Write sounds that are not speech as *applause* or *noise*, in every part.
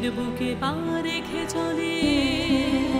বুকে পা রেখে চলে।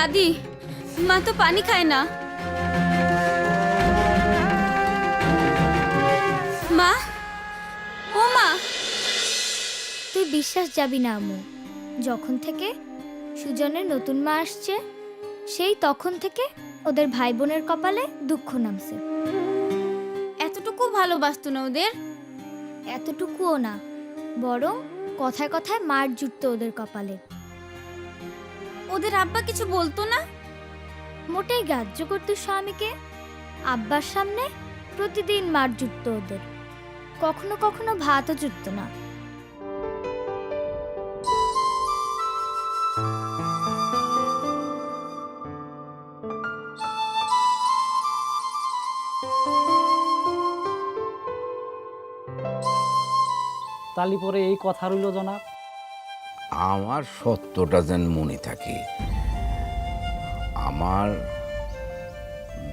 দাদি মা তো পানি খায় না। মা? ও মা? তুই বিশ্বাস যাবি না আমু যখন থেকে সুজনের নতুন মা আসছে সেই তখন থেকে ওদের ভাই বোনের কপালে দুঃখ নামছে। এতটুকু ভালোবাসতো না ওদের? এতটুকুও না বরং কথায় কথায় মার জুটতো ওদের কপালে। ওদের আব্বা কিছু বলতো না? মোটেই গ্রাহ্য করতো স্বামীকে। আব্বার সামনে প্রতিদিন মার জুটতো ওদের। কখনো কখনো ভাতও জুটতো না। তালি পরে এই কথা রইল জনাব। আমার সত্যটা যেন মনে থাকে। আমার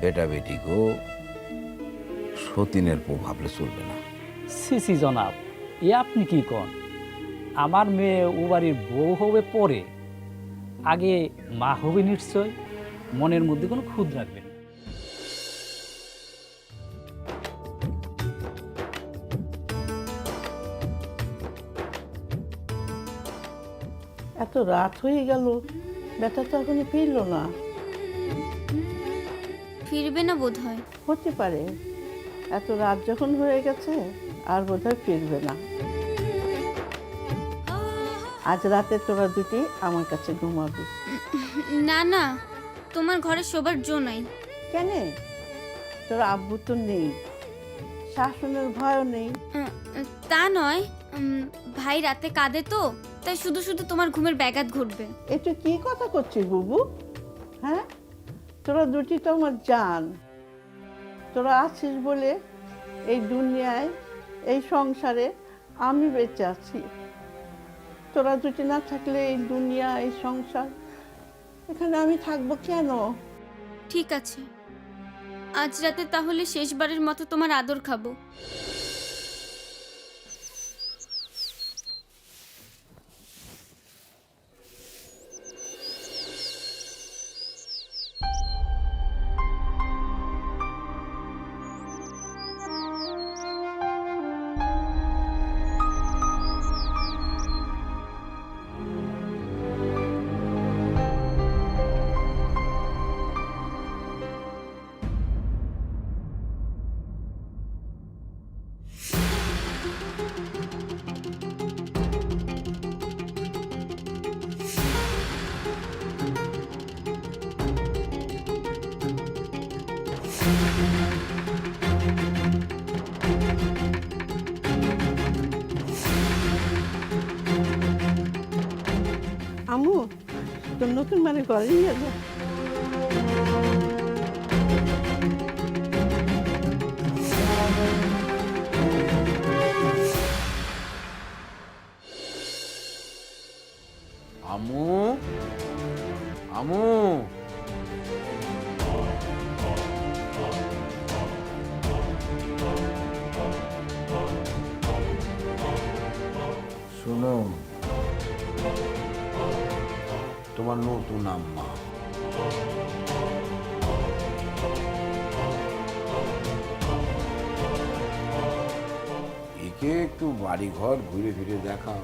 বেটা বেটিকেও সতীনের পো ভাবলে চলবে না। সিসি জনাব, এ আপনি কি কন? আমার মেয়ে ও বাড়ির বউ হবে পরে। আগে মা হবে নিশ্চয়। মনের মধ্যে কোনো খুদ রাখবেন এত রাত হয়ে গেল। বেটা তো এখনও ফিরলো না। ফিরবে না বোধ হয় হতে পারে। এত রাত যখন হয়ে গেছে আর বোধহয় ফিরবে না। আজ রাতে তোরা দুটি আমার কাছে ঘুমাবি। না না তোমার ঘরে শোবার জো নাই। কেন? তোর আব্বু তো নেই। শাসনের ভয়ও নেই। তা নয়। ভাই রাতে কাঁদে তো। তাই শুধু শুধু তোমার ঘুমের ব্যাঘাত ঘটবে। এটা কি কথা করছিস বুবু? হ্যাঁ? তোরা দুটি তো আমার জান। তোরা আছিস বলে এই দুনিয়ায় এই সংসারে আমি বেঁচে আছি। তোরা দুটি না থাকলে এই দুনিয়া এই সংসার এখানে আমি থাকব কেন? ঠিক আছে। আজ রাতে তাহলে শেষবারের মতো তোমার আদর খাব। তোর নতুন মানে করেই নিয়ে আমু? আমু? তোমার নতুন আম্মা। একে একটু বাড়ি ঘর ফিরে দেখাও।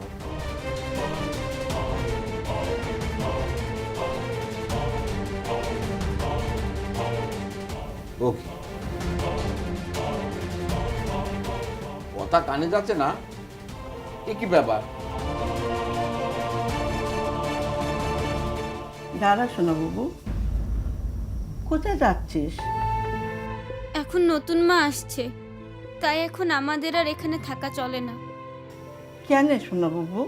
ওকে। কথা কানে যাচ্ছে না? এ কি ব্যাপার? দাঁড়া শোনা বাবু কোথায় যাচ্ছিস? এখন নতুন মা আসছে তাই এখন আমাদের আর এখানে থাকা চলে না। কেন শোনা বাবু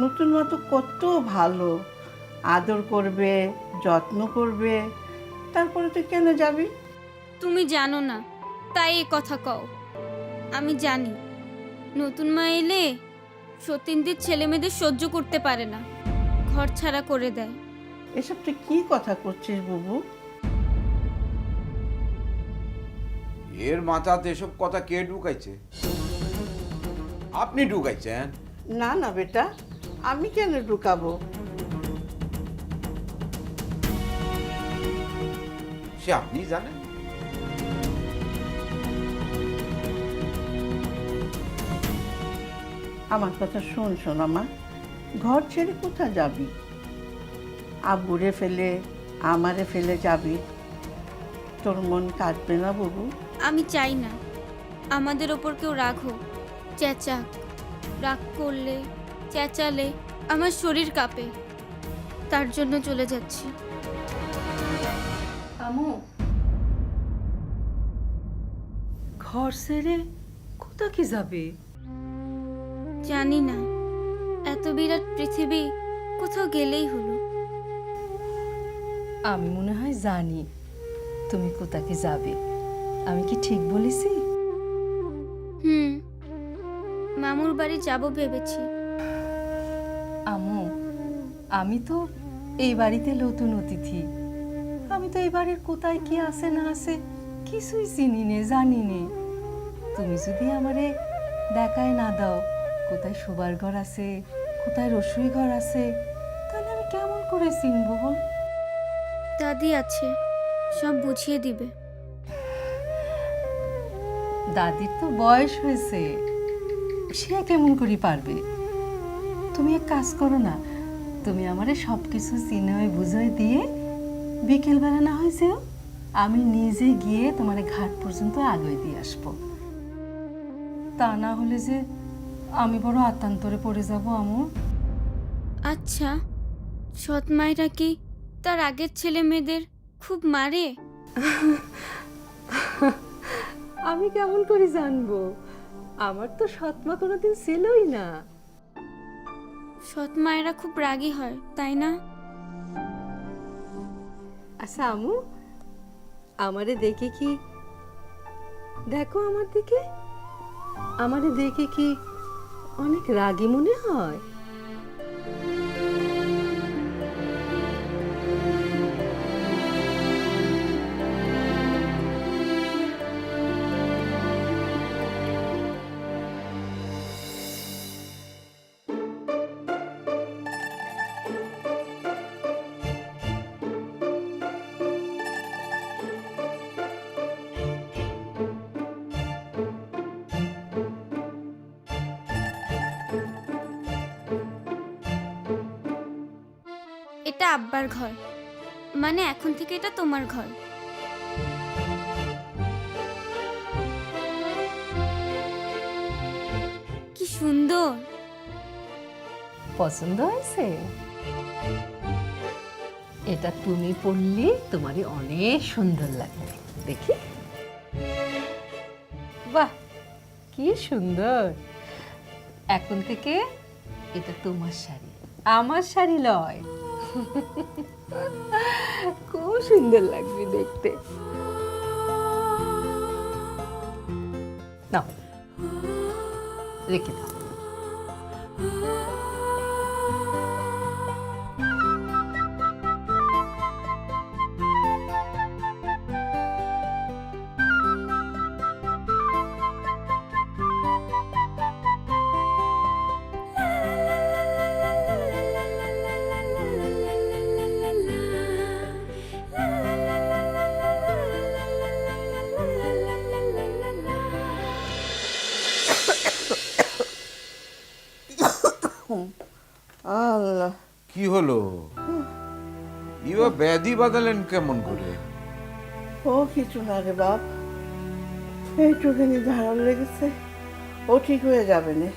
নতুন মা তো কত ভালো আদর করবে যত্ন করবে তারপরে তুই কেন যাবি? তুমি জানো না তাই এ কথা কও। আমি জানি নতুন মা এলে সতীনদের ছেলে মেয়েদের সহ্য করতে পারে না ঘর ছাড়া করে দেয়। এসব তুই কি কথা করছিস বাবু? এর মাথাতে এসব কথা কে ঢুকাইছে? আপনি ঢুকাইছেন? না না বেটা আমি কেন ঢুকাবো? সে আপনি জানেন? আমার কথা শোন শোন আমার ঘর ছেড়ে কোথায় যাবি? আব্বুরে ফেলে আমারে ফেলে যাবি। তোর মন কাঁদবে না বাবু? আমি চাই না। আমাদের ওপর কেউ রাগ হোক চেঁচাক। রাগ করলে চেঁচালে আমার শরীর কাঁপে। তার জন্য চলে যাচ্ছি। আমু। ঘর সেরে কোথা কি যাবে? জানি না। এত বিরাট পৃথিবী কোথাও গেলেই হলো। আমি মনে হয় জানি তুমি কোথাকে যাবে। আমি কি ঠিক বলেছি? হুম মামুর বাড়ি যাব ভেবেছি। আমু আমি তো এই বাড়িতে নতুন অতিথি। আমি তো এই বাড়ির কোথায় কি আছে না আছে কিছুই চিনি নে জানি নে। তুমি যদি আমারে দেখায় না দাও কোথায় শোবার ঘর আছে কোথায় রসুই ঘর আছে তাহলে আমি কেমন করে চিনবো বল? দাদি আছে সব বুঝিয়ে দিবে। দাদির তো বয়স হয়েছে সে কেমন করে পারবে? তুমি এক কাজ করো না তুমি আমারে সব কিছু চিনে বুঝাই দিয়ে বিকেলবেলা না হয়েছেও আমি নিজে গিয়ে তোমার ঘাট পর্যন্ত আগে দিয়ে আসব। তা না হলে যে আমি বড় আতান্তরে পড়ে যাব আমর আচ্ছা সৎ মায়েরা কি তার আগের ছেলে মেয়েদের খুব মারে? *laughs* আমি কেমন করে জানব? আমার তো সৎমা কোনোদিন ছিলই না। সৎ মায়েরা খুব রাগী হয় তাই না? আচ্ছা আমু আমারে দেখে কি দেখো আমার দিকে আমারে দেখে কি অনেক রাগী মনে হয়? আব্বার ঘর। মানে এখন থেকে এটা তোমার ঘর। কি সুন্দর। পছন্দ হয়েছে? এটা তুমি পড়লে তোমারই অনেক সুন্দর লাগবে। দেখি। বাহ, কি সুন্দর। এখন থেকে এটা তোমার শাড়ি। আমার শাড়ি লয়। খুব সুন্দর লাগবে দেখতে। না রেখে দাও। হলো? ইবা ব্যাধি বাঁধালেন কেমন করে? ও কিছু না রে বাপ। এইটুখানি ধারাল লেগেছে। ও ঠিক হয়ে যাবে না।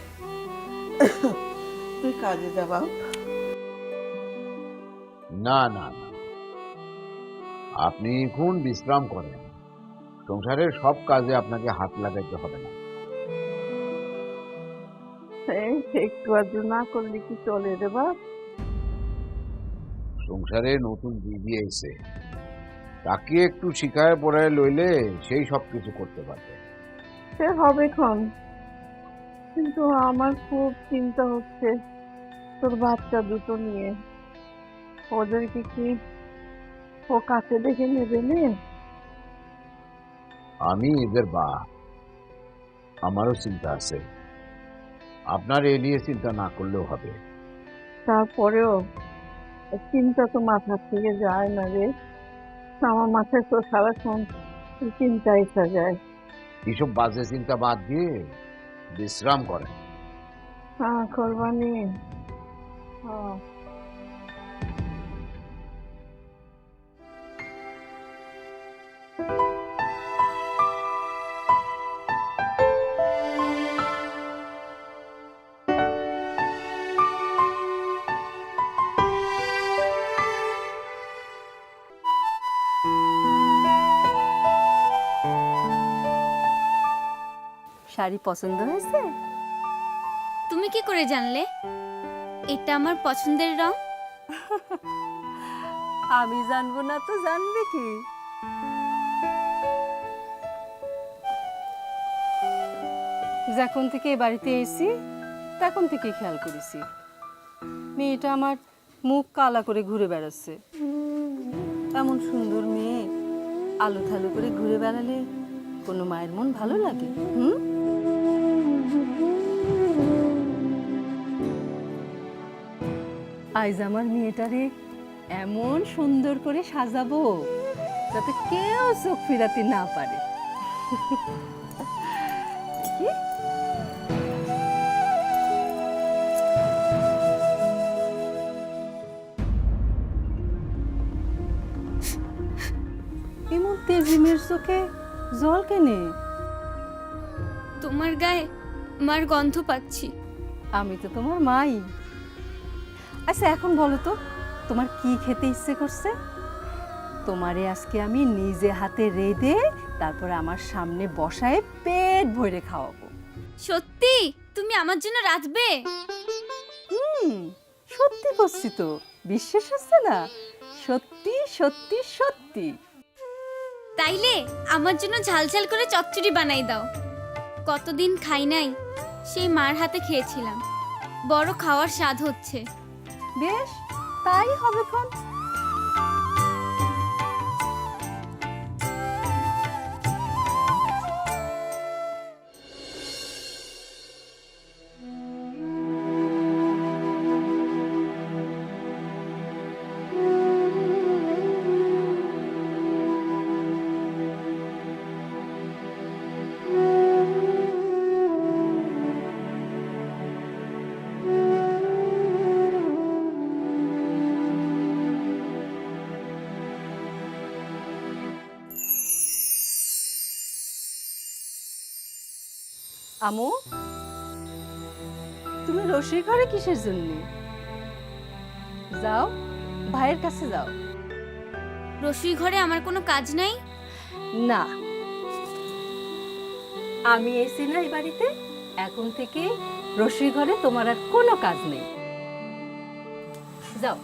তুই কাজে যা বাপ। না না না। আপনি এখন বিশ্রাম করেন। সংসারের সব কাজে আপনাকে হাত লাগাইতে হবে না। এই একটু আধটু না করলে কি চলে রে বাপ? সংসারে নতুন দিদি এসে তাকে একটু শিখায় পড়ায় লইলে সেই সব কিছু করতে পারবে। সে হবে ক্ষণ কিন্তু আমার খুব চিন্তা হচ্ছে তোর বাচ্চা দুটো নিয়ে। ওদেরকে কি ও কাছে দেখে নেবে নে? আমি এদের বা আমারও চিন্তা আছে। আপনার এ নিয়ে চিন্তা না করলেও হবে। তারপরেও চিন্তা তো মাথার থেকে যায় না রে। আমার মাথায় তো সারাক্ষণ চিন্তা এসে যায় এইসব বাজে চিন্তা বাদ দিয়ে বিশ্রাম করে হ্যাঁ করবানি। হ্যাঁ। শাড়ি পছন্দ হয়েছে? তুমি কি করে জানলে? এটা আমার পছন্দের রং। *laughs* আমি জানব না তো জানবে কি? যখন থেকে এই বাড়িতে এসেছি তখন থেকে খেয়াল করেছি। মেয়েটা আমার মুখ কালা করে ঘুরে বেড়াচ্ছে। এমন সুন্দর মেয়ে আলো থালু করে ঘুরে বেড়ালে কোনো মায়ের মন ভালো লাগে হুম? আজ আমার মেয়েটারে এমন সুন্দর করে সাজাবো যাতে কেউ চোখ ফিরাতে না পারে? এমন তেজিমের চোখে জল কেনে? তোমার গায়ে মার গন্ধ পাচ্ছি। আমি তো তোমার মাই। আচ্ছা এখন বলো তো তোমার কি খেতে ইচ্ছে করছে? তোমারে আজকে আমি নিজে হাতে রেঁধে তারপরে আমার সামনে বসায় পেট ভরে খাওয়াবো। সত্যি? তুমি আমার জন্য রাঁধবে? হুম সত্যি করছি তো বিশ্বাস হচ্ছে না? সত্যি সত্যি সত্যি। তাইলে আমার জন্য ঝালঝাল করে চচ্চড়ি বানাই দাও। কতদিন খাই নাই সেই মার হাতে খেয়েছিলাম। বড় খাওয়ার স্বাদ হচ্ছে। বেশ তাই হবে খন আমু তুমি রসির ঘরে কিসের জন্য? যাও ভাইয়ের কাছে যাও। রসুই ঘরে আমার কোনো কাজ নাই? না। আমি এসি না এই বাড়িতে এখন থেকে রসুই ঘরে তোমার আর কোনো কাজ নেই। যাও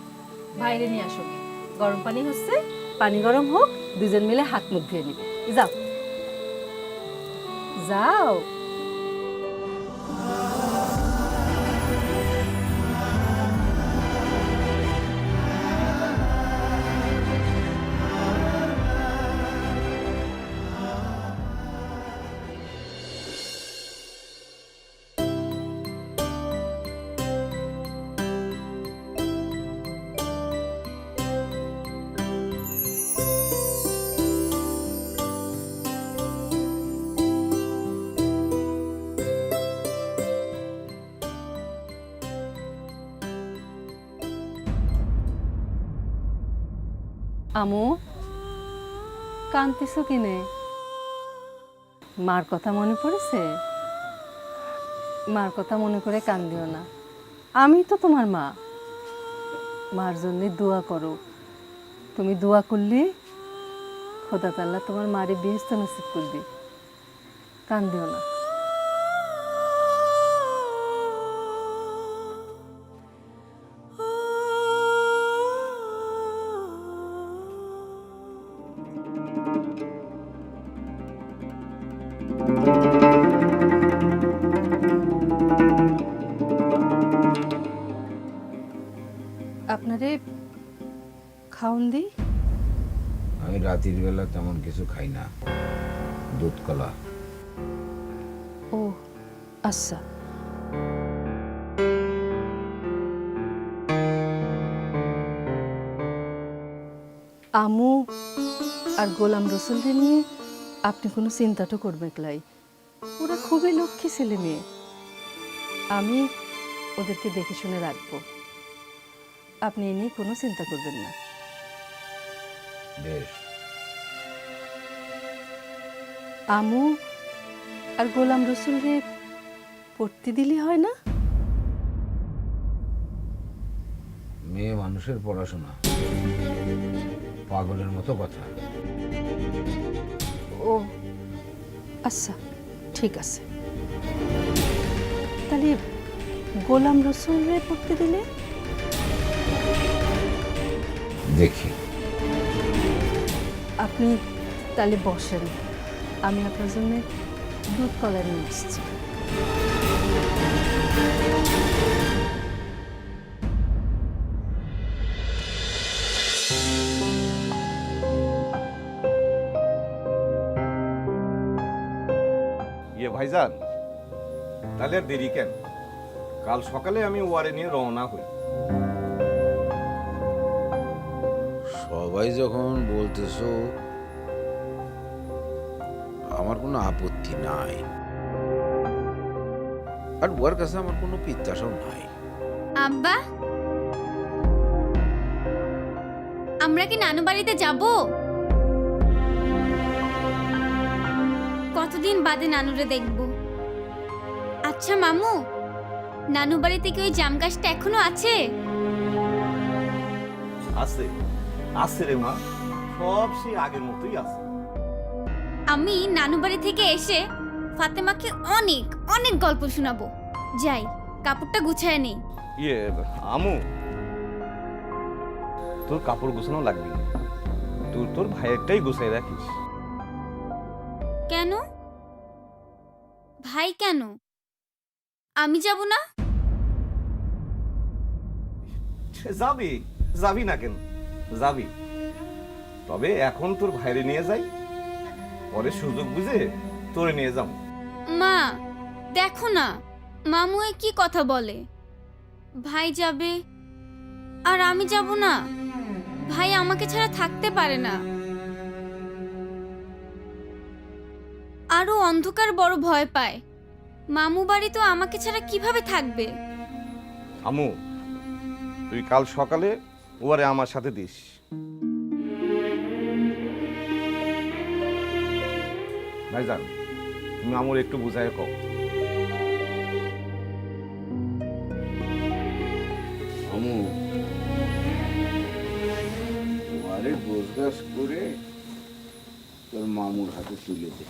বাইরে নিয়ে আসো। গরম পানি হচ্ছে পানি গরম হোক দুজন মিলে হাত মুখ ধুয়ে নিবে। যাও। যাও। আমু কান্তিস কিনে? মার কথা মনে পড়েছে? মার কথা মনে করে কান্দিও না। আমি তো তোমার মা। মার জন্যে দোয়া করো। তুমি দোয়া করলে খোদা তাল্লা তোমার মারে বেহস্ত নসিব করবে। কান্দিও না। আপনারে খাওন দিই আমি রাতের বেলা তেমন কিছু খাই না। দুধ কলা। ও আচ্ছা। আমু আর গোলাম রসুলকে নিয়ে আপনি কোনো চিন্তাটা করবেন ক্লাই। ওরা খুবই লক্ষ্মী ছেলে মেয়ে। আমি ওদেরকে দেখে শুনে রাখব। আপনি এ নিয়ে কোনো চিন্তা করবেন না। বেশ। আমু আর গোলাম রসুল রে পড়তে দিলে হয় না? মেয়ে মানুষের পড়াশোনা। পাগলের মতো কথা। ও আচ্ছা ঠিক আছে। তাহলে গোলাম রসুল রে পড়তে দিলে? দেখি। আপনি তাহলে বসেন। আমি আপনার জন্য দুধ কলা নিয়ে এসেছি। ইয়ে ভাইজান তাহলে আর দেরি কেন? কাল সকালে আমি ওয়ারে নিয়ে রওনা হই। সবাই যখন বলতেছো আমার কোনো আপত্তি নাই। আর ওর কাছে আমার কোনো পিত্তাসও নাই। আব্বা? আমরা কি নানু বাড়িতে যাব? কতদিন বাদে নানুরে দেখব। আচ্ছা মামু নানু বাড়িতে কি ওই জাম গাছটা এখনও আছে? আছে। আছে রে মা। সব সেই আগের মতোই আছে। আমি নানু বাড়ি থেকে এসে ফাতেমাকে অনেক অনেক গল্প শোনাবো। যাই কাপড়টা গুছায় নেই। ইয়ে আমু। তোর কাপড় গুছানো লাগবে না। তুই তোর ভাইয়েরটাই গুছাই রাখিস। কেন? ভাই কেন? আমি যাব না? যাবি যাবি না কেন? যাবি। তবে এখন তোর ভাইরে নিয়ে যাই। পরে সুযোগ বুঝে তোরে নিয়ে যাব। মা দেখো না মামু এ কি কথা বলে? ভাই যাবে আর আমি যাব না। ভাই আমাকে ছাড়া থাকতে পারে না। আরও অন্ধকার বড় ভয় পায়। মামু বাড়ি তো আমাকে ছাড়া কীভাবে থাকবে? আমু তুই কাল সকালে ওয়ারে আমার সাথে দিস। ভাইজান, তুমি আমুর একটু বুঝায় কও। আমু গোছগাছ করে তোর মামুর হাতে তুলে দে।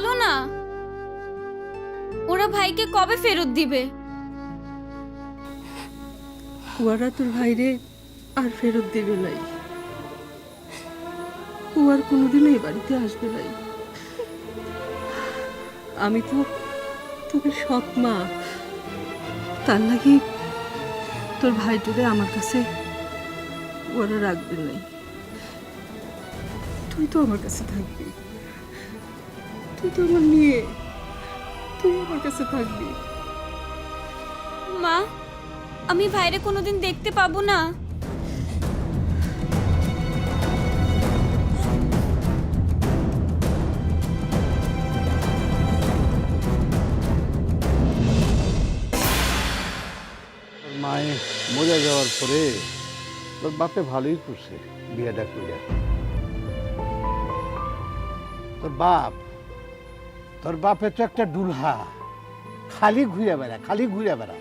বলো না। ওরা ভাইকে কবে ফেরত দিবে? ওরা তোর ভাইরে আর ফেরত দেবে নাই। ও আর কোনোদিন এই বাড়িতে আসবে নাই। আমি তো তোকে সৎ মা। তার নাকি তোর ভাইটোরে আমার কাছে ওরা রাখবে নাই। তুই তো আমার কাছে থাকবি। তুই তো আমার মেয়ে। তুই আমার কাছে থাকবি। মা আমি ভাইরে কোনোদিন দেখতে পাবো না। মায়ে মজা যাওয়ার পরে তোর বাপে ভালোই করছে বিয়েটা করিয়া তোর বাপ তোর বাপে তো একটা ডুলহা খালি ঘুরে বেড়া খালি ঘুরে বেড়া